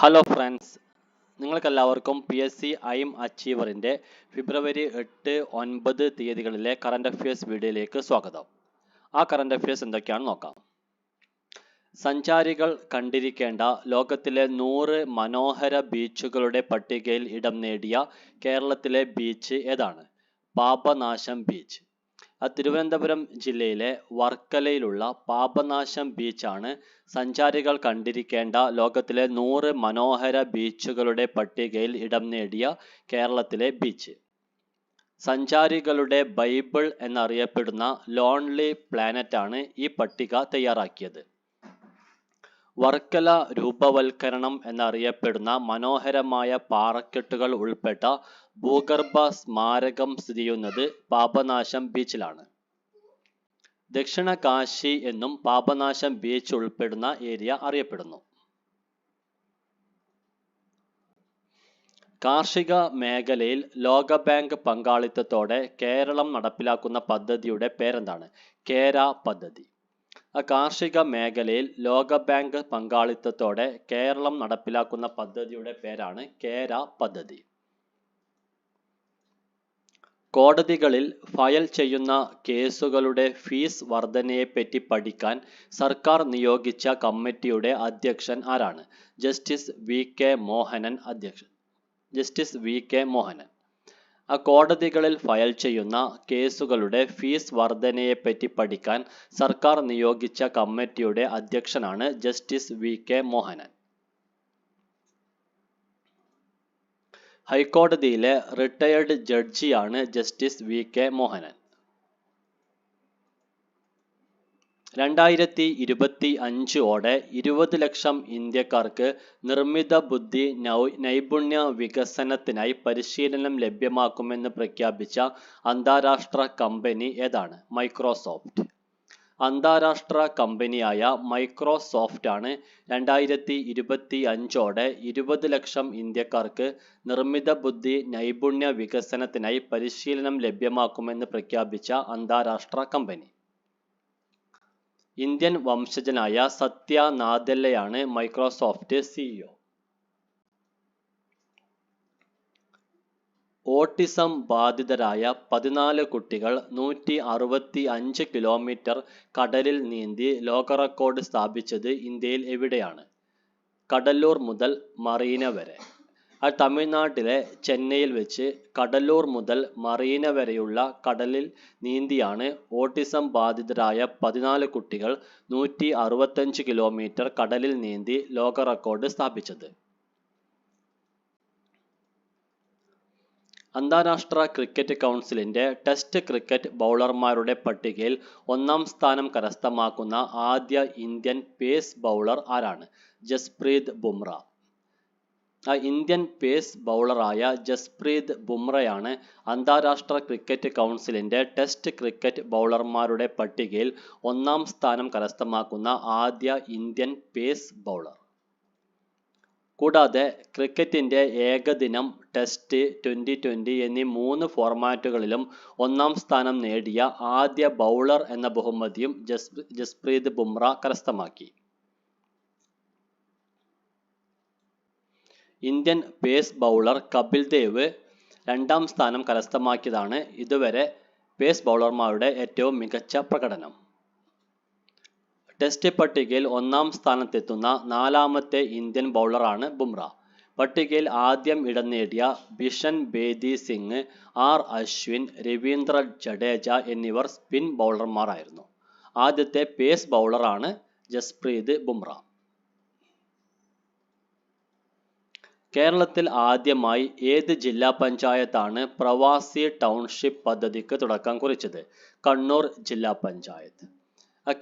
Hello friends നിങ്ങൾക്കെല്ലാവർക്കും P S C aim അച്ചീവറിന്റെ ഫെബ്രുവരി എട്ട് ഒൻപത് തീയതികളിലെ കറണ്ട് അഫയേഴ്സ് വീഡിയോയിലേക്ക് സ്വാഗതം. ആ കറണ്ട് അഫയേഴ്സ് എന്തൊക്കെയാണെന്ന് നോക്കാം. സഞ്ചാരികൾ കണ്ടിരിക്കേണ്ട ലോകത്തിലെ നൂറ് മനോഹര ബീച്ചുകളുടെ പട്ടികയിൽ ഇടം നേടിയ കേരളത്തിലെ ബീച്ച് ഏതാണ്? പാപനാശം ബീച്ച്. തിരുവനന്തപുരം ജില്ലയിലെ വർക്കലയിലുള്ള പാപനാശം ബീച്ചാണ് സഞ്ചാരികൾ കണ്ടിരിക്കേണ്ട ലോകത്തിലെ നൂറ് മനോഹര ബീച്ചുകളുടെ പട്ടികയിൽ ഇടം നേടിയ കേരളത്തിലെ ബീച്ച് സഞ്ചാരികളുടെ ബൈബിൾ എന്നറിയപ്പെടുന്ന ലോൺലി പ്ലാനറ്റാണ് ഈ പട്ടിക തയ്യാറാക്കിയത്. വർക്കല രൂപവൽക്കരണം എന്നറിയപ്പെടുന്ന മനോഹരമായ പാറക്കെട്ടുകൾ ഉൾപ്പെട്ട ഭൂഗർഭ സ്മാരകം സ്ഥിതി ചെയ്യുന്നത് പാപനാശം ബീച്ചിലാണ് ദക്ഷിണ കാശി എന്നും പാപനാശം ബീച്ച് ഉൾപ്പെടുന്ന ഏരിയ അറിയപ്പെടുന്നു. കാർഷിക മേഖലയിൽ ലോകബാങ്ക് പങ്കാളിത്തത്തോടെ കേരളം നടപ്പിലാക്കുന്ന പദ്ധതിയുടെ പേരെന്താണ്? കേര പദ്ധതി. കാർഷിക മേഖലയിൽ ലോകബാങ്ക് പങ്കാളിത്തത്തോടെ കേരളം നടപ്പിലാക്കുന്ന പദ്ധതിയുടെ പേരാണ് കേര പദ്ധതി. കോടതികളിൽ ഫയൽ ചെയ്യുന്ന കേസുകളുടെ ഫീസ് വർധനയെപ്പറ്റി പഠിക്കാൻ സർക്കാർ നിയോഗിച്ച കമ്മിറ്റിയുടെ അധ്യക്ഷൻ ആരാണ്? ജസ്റ്റിസ് വി കെ മോഹനൻ അധ്യക്ഷൻ. Justice V K Mohanan. കോടതികളിൽ ഫയൽ ചെയ്യുന്ന കേസുകളുടെ ഫീസ് വർധനയെപ്പറ്റി പഠിക്കാൻ സർക്കാർ നിയോഗിച്ച കമ്മിറ്റിയുടെ അധ്യക്ഷനാണ് ജസ്റ്റിസ് വി കെ മോഹനൻ. ഹൈക്കോടതിയിലെ റിട്ടയേർഡ് ജഡ്ജിയാണ് ജസ്റ്റിസ് വി കെ മോഹനൻ. രണ്ടായിരത്തി ഇരുപത്തി അഞ്ചോടെ ഇരുപത് ലക്ഷം ഇന്ത്യക്കാർക്ക് നിർമ്മിത ബുദ്ധി നൈപുണ്യ വികസനത്തിനായി പരിശീലനം ലഭ്യമാക്കുമെന്ന് പ്രഖ്യാപിച്ച അന്താരാഷ്ട്ര കമ്പനി ഏതാണ്? മൈക്രോസോഫ്റ്റ്. അന്താരാഷ്ട്ര കമ്പനിയായ മൈക്രോസോഫ്റ്റ് ആണ് രണ്ടായിരത്തി ഇരുപത്തി അഞ്ചോടെ ഇരുപത് ലക്ഷം ഇന്ത്യക്കാർക്ക് നിർമ്മിത ബുദ്ധി നൈപുണ്യ വികസനത്തിനായി പരിശീലനം ലഭ്യമാക്കുമെന്ന് പ്രഖ്യാപിച്ച അന്താരാഷ്ട്ര കമ്പനി. ഇന്ത്യൻ വംശജനായ സത്യ നാദല്ലയാണ് മൈക്രോസോഫ്റ്റ് സിഇഒ ഓട്ടിസം ബാധിതരായ പതിനാല് കുട്ടികൾ നൂറ്റി അറുപത്തി അഞ്ച് കിലോമീറ്റർ കടലിൽ നീന്തി ലോക റെക്കോർഡ് സ്ഥാപിച്ചത് ഇന്ത്യയിൽ എവിടെയാണ്? കടല്ലൂർ മുതൽ മറീന വരെ. ആ തമിഴ്നാട്ടിലെ ചെന്നൈയിൽ വെച്ച് കടലൂർ മുതൽ മറീന വരെയുള്ള കടലിൽ നീന്തിയാണ് ഓട്ടിസം ബാധിതരായ പതിനാല് കുട്ടികൾ നൂറ്റി അറുപത്തഞ്ച് കിലോമീറ്റർ കടലിൽ നീന്തി ലോക റെക്കോർഡ് സ്ഥാപിച്ചത്. അന്താരാഷ്ട്ര ക്രിക്കറ്റ് കൗൺസിലിന്റെ ടെസ്റ്റ് ക്രിക്കറ്റ് ബൗളർമാരുടെ പട്ടികയിൽ ഒന്നാം സ്ഥാനം കരസ്ഥമാക്കുന്ന ആദ്യ ഇന്ത്യൻ പേസ് ബൗളർ ആരാണ്? ജസ്പ്രീത് ബുംറ. ഇന്ത്യൻ പേസ് ബൗളറായ ജസ്പ്രീത് ബുംറയാണ് അന്താരാഷ്ട്ര ക്രിക്കറ്റ് കൗൺസിലിന്റെ ടെസ്റ്റ് ക്രിക്കറ്റ് ബൗളർമാരുടെ പട്ടികയിൽ ഒന്നാം സ്ഥാനം കരസ്ഥമാക്കുന്ന ആദ്യ ഇന്ത്യൻ പേസ് ബൗളർ. കൂടാതെ ക്രിക്കറ്റിന്റെ ഏകദിനം ടെസ്റ്റ് ട്വന്റി ട്വന്റി എന്നീ മൂന്ന് ഫോർമാറ്റുകളിലും ഒന്നാം സ്ഥാനം നേടിയ ആദ്യ ബൗളർ എന്ന ബഹുമതിയും ജസ് ജസ്പ്രീത് ബുംറ കരസ്ഥമാക്കി. Indian pace bowler Kapil Dev രണ്ടാം സ്ഥാനം കരസ്ഥമാക്കിയതാണ് ഇതുവരെ പേസ് ബൗളർമാരുടെ ഏറ്റവും മികച്ച പ്രകടനം. ടെസ്റ്റ് പട്ടികയിൽ ഒന്നാം സ്ഥാനത്തെത്തുന്ന നാലാമത്തെ ഇന്ത്യൻ ബൗളറാണ് ബുംറ. പട്ടികയിൽ ആദ്യം ഇടം നേടിയ ബിഷൻ ബേദി സിംഗ് ആർ അശ്വിൻ രവീന്ദ്ര ജഡേജ എന്നിവർ സ്പിൻ ബൗളർമാരായിരുന്നു. ആദ്യത്തെ പേസ് ബൗളറാണ് ജസ്പ്രീത് ബുംറ. കേരളത്തിൽ ആദ്യമായി ഏത് ജില്ലാ പഞ്ചായത്താണ് പ്രവാസി ടൗൺഷിപ്പ് പദ്ധതിക്ക് തുടക്കം കുറിച്ചത്? കണ്ണൂർ ജില്ലാ പഞ്ചായത്ത്.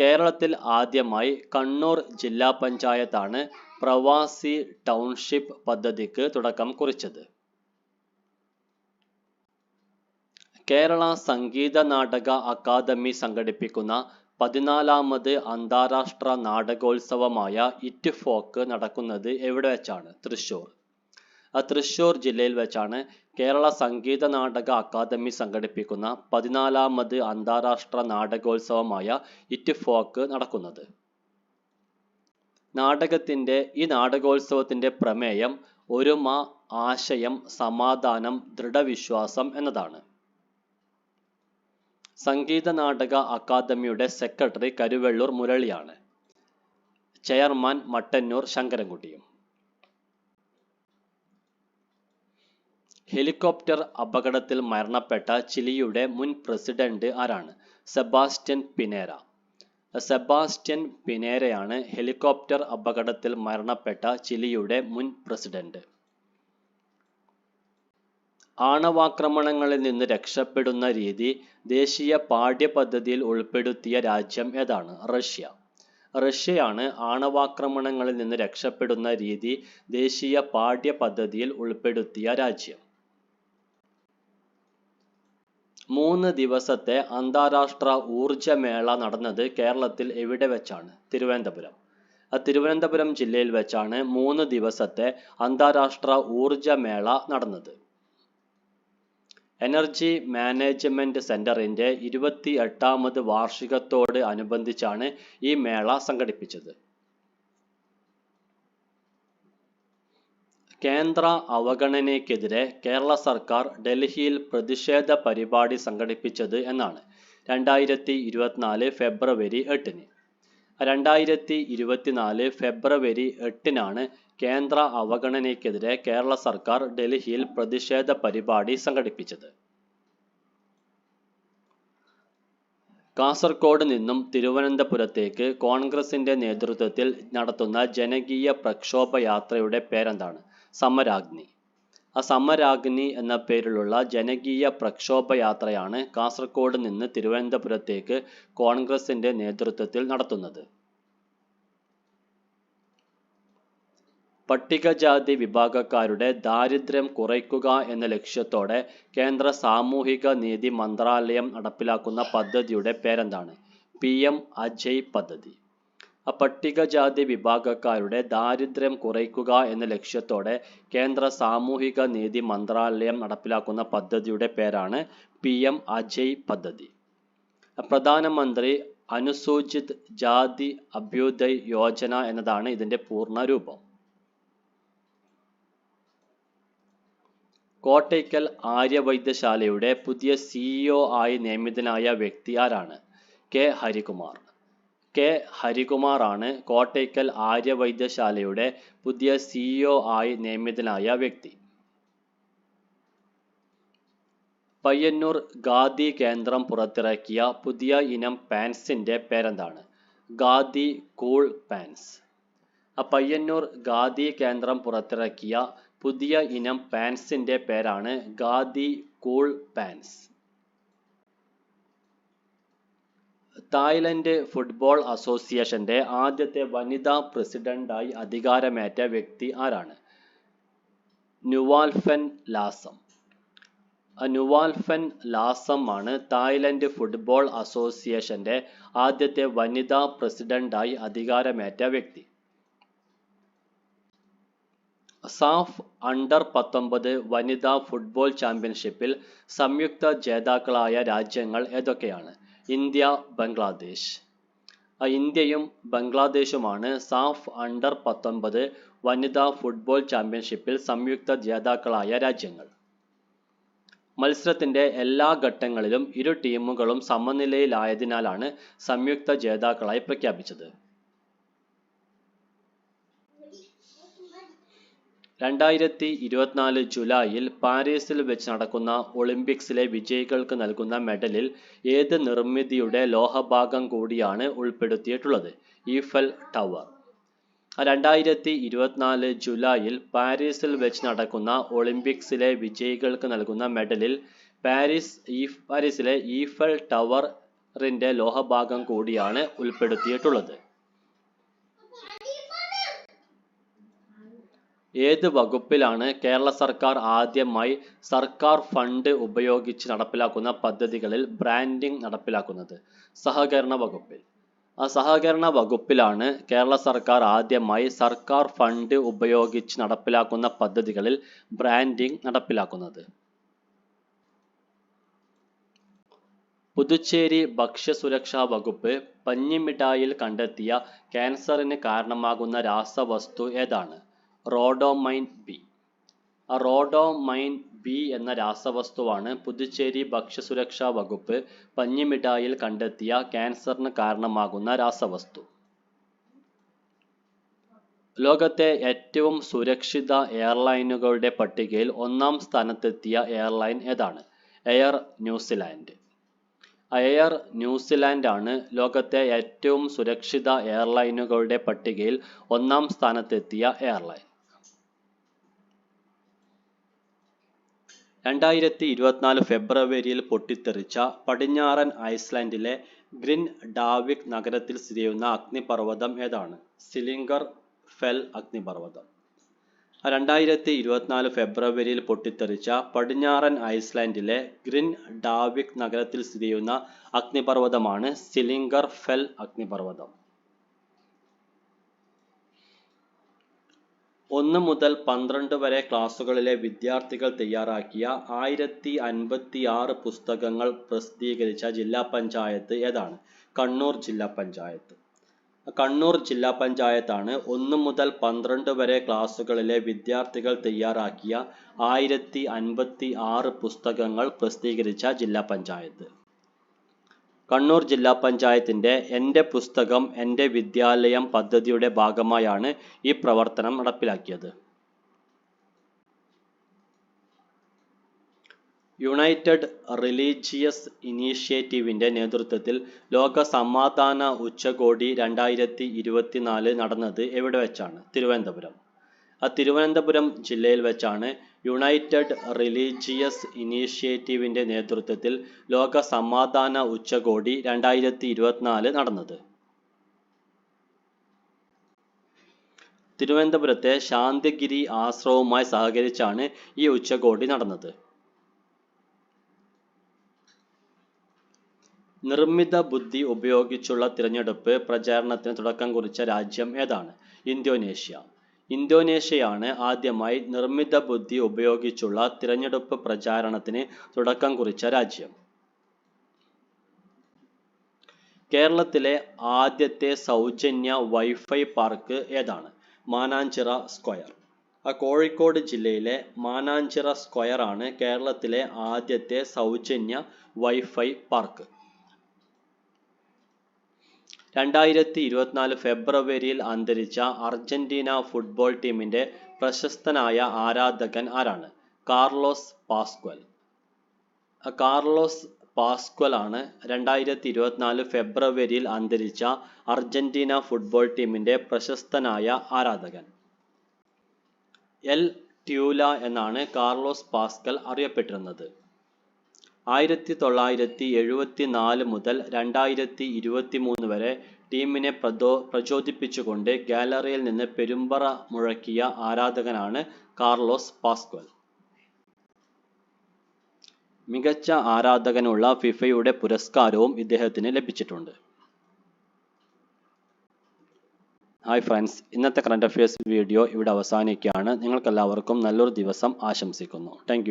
കേരളത്തിൽ ആദ്യമായി കണ്ണൂർ ജില്ലാ പഞ്ചായത്താണ് പ്രവാസി ടൗൺഷിപ്പ് പദ്ധതിക്ക് തുടക്കം കുറിച്ചത്. കേരള സംഗീത നാടക അക്കാദമി സംഘടിപ്പിക്കുന്ന പതിനാലാമത് അന്താരാഷ്ട്ര നാടകോത്സവമായ ഇറ്റ് ഫോക്ക് നടക്കുന്നത് എവിടെ വെച്ചാണ്? തൃശ്ശൂർ. തൃശ്ശൂർ ജില്ലയിൽ വെച്ചാണ് കേരള സംഗീത നാടക അക്കാദമി സംഘടിപ്പിക്കുന്ന പതിനാലാമത് അന്താരാഷ്ട്ര നാടകോത്സവമായ ഇറ്റ് ഫോക്ക് നടക്കുന്നത്. നാടകത്തിന്റെ ഈ നാടകോത്സവത്തിന്റെ പ്രമേയം ഒരുമ ആശയം സമാധാനം ദൃഢവിശ്വാസം എന്നതാണ്. സംഗീത നാടക അക്കാദമിയുടെ സെക്രട്ടറി കരുവെള്ളൂർ മുരളിയാണ്. ചെയർമാൻ മട്ടന്നൂർ ശങ്കരൻകുട്ടിയും. ഹെലികോപ്റ്റർ അപകടത്തിൽ മരണപ്പെട്ട ചിലിയുടെ മുൻ പ്രസിഡന്റ് ആരാണ്? Sebastian Pinera. സെബാസ്റ്റ്യൻ പിനേരയാണ് ഹെലികോപ്റ്റർ അപകടത്തിൽ മരണപ്പെട്ട ചിലിയുടെ മുൻ പ്രസിഡന്റ്. ആണവാക്രമണങ്ങളിൽ നിന്ന് രക്ഷപ്പെടുന്ന രീതി ദേശീയ പാഠ്യപദ്ധതിയിൽ ഉൾപ്പെടുത്തിയ രാജ്യം ഏതാണ്? റഷ്യ. റഷ്യയാണ് ആണവാക്രമണങ്ങളിൽ നിന്ന് രക്ഷപ്പെടുന്ന രീതി ദേശീയ പാഠ്യപദ്ധതിയിൽ ഉൾപ്പെടുത്തിയ രാജ്യം. മൂന്ന് ദിവസത്തെ അന്താരാഷ്ട്ര ഊർജമേള നടന്നത് കേരളത്തിൽ എവിടെ വെച്ചാണ്? തിരുവനന്തപുരം. ആ തിരുവനന്തപുരം ജില്ലയിൽ വെച്ചാണ് മൂന്ന് ദിവസത്തെ അന്താരാഷ്ട്ര ഊർജമേള നടന്നത്. എനർജി മാനേജ്മെന്റ് സെന്ററിന്റെ ഇരുപത്തി എട്ടാമത് വാർഷികത്തോട് അനുബന്ധിച്ചാണ് ഈ മേള സംഘടിപ്പിച്ചത്. കേന്ദ്ര അവഗണനയ്ക്കെതിരെ കേരള സർക്കാർ ഡൽഹിയിൽ പ്രതിഷേധ പരിപാടി സംഘടിപ്പിച്ചത് എന്നാണ് രണ്ടായിരത്തി ഇരുപത്തിനാല് ഫെബ്രുവരി എട്ടിന്. രണ്ടായിരത്തി ഇരുപത്തിനാല് ഫെബ്രുവരി എട്ടിനാണ് കേന്ദ്ര അവഗണനയ്ക്കെതിരെ കേരള സർക്കാർ ഡൽഹിയിൽ പ്രതിഷേധ പരിപാടി സംഘടിപ്പിച്ചത്. കാസർഗോഡ് നിന്നും തിരുവനന്തപുരത്തേക്ക് കോൺഗ്രസിന്റെ നേതൃത്വത്തിൽ നടത്തുന്ന ജനകീയ പ്രക്ഷോഭ യാത്രയുടെ പേരെന്താണ്? സമരാഗ്നി. ആ സമരാഗ്നി എന്ന പേരിലുള്ള ജനകീയ പ്രക്ഷോഭ യാത്രയാണ് കാസർഗോഡ് നിന്ന് തിരുവനന്തപുരത്തേക്ക് കോൺഗ്രസിന്റെ നേതൃത്വത്തിൽ നടത്തുന്നത്. പട്ടികജാതി വിഭാഗക്കാരുടെ ദാരിദ്ര്യം കുറയ്ക്കുക എന്ന ലക്ഷ്യത്തോടെ കേന്ദ്ര സാമൂഹിക നീതി മന്ത്രാലയം നടപ്പിലാക്കുന്ന പദ്ധതിയുടെ പേരെന്താണ്? പി എം അജയ് പദ്ധതി. പട്ടികജാതി വിഭാഗക്കാരുടെ ദാരിദ്ര്യം കുറയ്ക്കുക എന്ന ലക്ഷ്യത്തോടെ കേന്ദ്ര സാമൂഹിക നീതി മന്ത്രാലയം നടപ്പിലാക്കുന്ന പദ്ധതിയുടെ പേരാണ് പി എം അജയ് പദ്ധതി. പ്രധാനമന്ത്രി അനുസൂചിത് ജാതി അഭ്യുദയ് യോജന എന്നതാണ് ഇതിന്റെ പൂർണ രൂപം. കോട്ടയ്ക്കൽ ആര്യവൈദ്യശാലയുടെ പുതിയ സിഇഒ ആയി നിയമിതനായ വ്യക്തി ആരാണ് കെ ഹരികുമാർ. കെ ഹരികുമാറാണ് കോട്ടയ്ക്കൽ ആര്യവൈദ്യശാലയുടെ പുതിയ സിഇഒ ആയി നിയമിതനായ വ്യക്തി. പയ്യന്നൂർ ഖാദി കേന്ദ്രം പുറത്തിറക്കിയ പുതിയ ഇനം പാൻസിന്റെ പേരെന്താണ്? Khadi cool pants. ആ പയ്യന്നൂർ ഖാദി കേന്ദ്രം പുറത്തിറക്കിയ പുതിയ ഇനം പാൻസിന്റെ പേരാണ് Khadi cool pants. Thailand football അസോസിയേഷന്റെ ആദ്യത്തെ വനിതാ പ്രസിഡന്റായി അധികാരമേറ്റ വ്യക്തി ആരാണ്? നുവാൽഫൻ ലാസം. നുവാൽഫൻ ലാസം ആണ് തായ്ലൻഡ് ഫുട്ബോൾ അസോസിയേഷന്റെ ആദ്യത്തെ വനിതാ പ്രസിഡന്റായി അധികാരമേറ്റ വ്യക്തി. സാഫ് അണ്ടർ പത്തൊമ്പത് വനിതാ ഫുട്ബോൾ ചാമ്പ്യൻഷിപ്പിൽ സംയുക്ത ജേതാക്കളായ രാജ്യങ്ങൾ ഏതൊക്കെയാണ്? ഇന്ത്യ ബംഗ്ലാദേശ്. ഇന്ത്യയും ബംഗ്ലാദേശുമാണ് സാഫ് അണ്ടർ പത്തൊമ്പത് വനിതാ ഫുട്ബോൾ ചാമ്പ്യൻഷിപ്പിൽ സംയുക്ത ജേതാക്കളായ രാജ്യങ്ങൾ. മത്സരത്തിന്റെ എല്ലാ ഘട്ടങ്ങളിലും ഇരു ടീമുകളും സമനിലയിലായതിനാലാണ് സംയുക്ത ജേതാക്കളായി പ്രഖ്യാപിച്ചത്. രണ്ടായിരത്തി ഇരുപത്തിനാല് ജൂലൈയിൽ പാരീസിൽ വെച്ച് നടക്കുന്ന ഒളിമ്പിക്സിലെ വിജയികൾക്ക് നൽകുന്ന മെഡലിൽ ഏത് നിർമ്മിതിയുടെ ലോഹഭാഗം കൂടിയാണ് ഉൾപ്പെടുത്തിയിട്ടുള്ളത്? Eiffel tower. രണ്ടായിരത്തി ഇരുപത്തിനാല് ജൂലൈയിൽ പാരീസിൽ വെച്ച് നടക്കുന്ന ഒളിമ്പിക്സിലെ വിജയികൾക്ക് നൽകുന്ന മെഡലിൽ പാരീസ് ഈ പാരീസിലെ ഈഫൽ ടവറിന്റെ ലോഹഭാഗം കൂടിയാണ് ഉൾപ്പെടുത്തിയിട്ടുള്ളത്. ഏത് വകുപ്പിലാണ് കേരള സർക്കാർ ആദ്യമായി സർക്കാർ ഫണ്ട് ഉപയോഗിച്ച് നടപ്പിലാക്കുന്ന പദ്ധതികളിൽ ബ്രാൻഡിംഗ് നടപ്പിലാക്കുന്നത്? സഹകരണ വകുപ്പിൽ. ആ സഹകരണ വകുപ്പിലാണ് കേരള സർക്കാർ ആദ്യമായി സർക്കാർ ഫണ്ട് ഉപയോഗിച്ച് നടപ്പിലാക്കുന്ന പദ്ധതികളിൽ ബ്രാൻഡിംഗ് നടപ്പിലാക്കുന്നത്. പുതുച്ചേരി ഭക്ഷ്യസുരക്ഷാ വകുപ്പ് പഞ്ഞിമിഠായിൽ കണ്ടെത്തിയ ക്യാൻസറിന് കാരണമാകുന്ന രാസവസ്തു ഏതാണ്? Rhodamine B. ആ റോഡോമൈൻ ബി എന്ന രാസവസ്തുവാണ് പുതുച്ചേരി ഭക്ഷ്യസുരക്ഷാ വകുപ്പ് പഞ്ഞിമിഠായിൽ കണ്ടെത്തിയ ക്യാൻസറിന് കാരണമാകുന്ന രാസവസ്തു. ലോകത്തെ ഏറ്റവും സുരക്ഷിത എയർലൈനുകളുടെ പട്ടികയിൽ ഒന്നാം സ്ഥാനത്തെത്തിയ എയർലൈൻ ഏതാണ്? Air New Zealand. Air New Zealand ആണ് ലോകത്തെ ഏറ്റവും സുരക്ഷിത എയർലൈനുകളുടെ പട്ടികയിൽ ഒന്നാം സ്ഥാനത്തെത്തിയ എയർലൈൻ. രണ്ടായിരത്തി ഇരുപത്തിനാല് ഫെബ്രുവരിയിൽ പൊട്ടിത്തെറിച്ച പടിഞ്ഞാറൻ ഐസ്ലാൻഡിലെ ഗ്രിൻ ഡാവിക് നഗരത്തിൽ സ്ഥിതി ചെയ്യുന്ന അഗ്നിപർവതം ഏതാണ്? സിലിംഗർ ഫെൽ അഗ്നിപർവതം. രണ്ടായിരത്തി ഇരുപത്തിനാല് ഫെബ്രുവരിയിൽ പൊട്ടിത്തെറിച്ച പടിഞ്ഞാറൻ ഐസ്ലാൻഡിലെ ഗ്രിൻ ഡാവിക് നഗരത്തിൽ സ്ഥിതി ചെയ്യുന്ന അഗ്നിപർവതമാണ് സിലിംഗർ ഫെൽ അഗ്നിപർവതം. ഒന്ന് മുതൽ പന്ത്രണ്ട് വരെ ക്ലാസ്സുകളിലെ വിദ്യാർത്ഥികൾ തയ്യാറാക്കിയ ആയിരത്തി അൻപത്തി ആറ് പുസ്തകങ്ങൾ പ്രസിദ്ധീകരിച്ച ജില്ലാ പഞ്ചായത്ത് ഏതാണ്? കണ്ണൂർ ജില്ലാ പഞ്ചായത്ത്. കണ്ണൂർ ജില്ലാ പഞ്ചായത്താണ് ഒന്ന് മുതൽ പന്ത്രണ്ട് വരെ ക്ലാസ്സുകളിലെ വിദ്യാർത്ഥികൾ തയ്യാറാക്കിയ ആയിരത്തി അൻപത്തി ആറ് പുസ്തകങ്ങൾ പ്രസിദ്ധീകരിച്ച ജില്ലാ പഞ്ചായത്ത്. കണ്ണൂർ ജില്ലാ പഞ്ചായത്തിന്റെ എന്റെ പുസ്തകം എന്റെ വിദ്യാലയം പദ്ധതിയുടെ ഭാഗമായാണ് ഈ പ്രവർത്തനം നടപ്പിലാക്കിയത്. യുണൈറ്റഡ് റിലീജിയസ് ഇനീഷ്യേറ്റീവിന്റെ നേതൃത്വത്തിൽ ലോക സമാധാന ഉച്ചകോടി രണ്ടായിരത്തി ഇരുപത്തിനാല് നടന്നത് എവിടെ വെച്ചാണ്? തിരുവനന്തപുരം. തിരുവനന്തപുരം ജില്ലയിൽ വെച്ചാണ് യുണൈറ്റഡ് റിലീജിയസ് ഇനീഷ്യേറ്റീവിന്റെ നേതൃത്വത്തിൽ ലോക സമാധാന ഉച്ചകോടി രണ്ടായിരത്തി ഇരുപത്തിനാല് നടന്നത്. തിരുവനന്തപുരത്തെ ശാന്തിഗിരി ആശ്രമവുമായി സഹകരിച്ചാണ് ഈ ഉച്ചകോടി നടന്നത്. നിർമ്മിത ബുദ്ധി ഉപയോഗിച്ചുള്ള തിരഞ്ഞെടുപ്പ് പ്രചാരണത്തിന് തുടക്കം കുറിച്ച രാജ്യം ഏതാണ്? ഇന്തോനേഷ്യ. ഇന്തോനേഷ്യയാണ് ആദ്യമായി നിർമ്മിത ബുദ്ധി ഉപയോഗിച്ചുള്ള തിരഞ്ഞെടുപ്പ് പ്രചാരണത്തിന് തുടക്കം കുറിച്ച രാജ്യം. കേരളത്തിലെ ആദ്യത്തെ സൗജന്യ വൈഫൈ പാർക്ക് ഏതാണ്? മാനാഞ്ചിറ സ്ക്വയർ. ആ കോഴിക്കോട് ജില്ലയിലെ മാനാഞ്ചിറ സ്ക്വയർ ആണ് കേരളത്തിലെ ആദ്യത്തെ സൗജന്യ വൈഫൈ പാർക്ക്. രണ്ടായിരത്തി ഇരുപത്തിനാല് ഫെബ്രുവരിയിൽ അന്തരിച്ച അർജന്റീന ഫുട്ബോൾ ടീമിന്റെ പ്രശസ്തനായ ആരാധകൻ ആരാണ്? Carlos Pascual. കാർലോസ് പാസ്ക്വൽ ആണ് രണ്ടായിരത്തി ഇരുപത്തിനാല് ഫെബ്രുവരിയിൽ അന്തരിച്ച അർജന്റീന ഫുട്ബോൾ ടീമിന്റെ പ്രശസ്തനായ ആരാധകൻ. എൽ ട്യൂല എന്നാണ് കാർലോസ് പാസ്കൽ അറിയപ്പെട്ടിരുന്നത്. ആയിരത്തി തൊള്ളായിരത്തി എഴുപത്തി നാല് മുതൽ രണ്ടായിരത്തി ഇരുപത്തി മൂന്ന് വരെ ടീമിനെ പ്രചോ പ്രചോദിപ്പിച്ചുകൊണ്ട് ഗാലറിയിൽ നിന്ന് പെരുമ്പറ മുഴക്കിയ ആരാധകനാണ് കാർലോസ് പാസ്ക്വൽ. മികച്ച ആരാധകനുള്ള ഫിഫയുടെ പുരസ്കാരവും ഇദ്ദേഹത്തിന് ലഭിച്ചിട്ടുണ്ട്. ഹായ് ഫ്രണ്ട്സ് ഇന്നത്തെ കറണ്ട് അഫയേഴ്സ് വീഡിയോ ഇവിടെ അവസാനിക്കുകയാണ്. നിങ്ങൾക്കെല്ലാവർക്കും നല്ലൊരു ദിവസം ആശംസിക്കുന്നു. താങ്ക്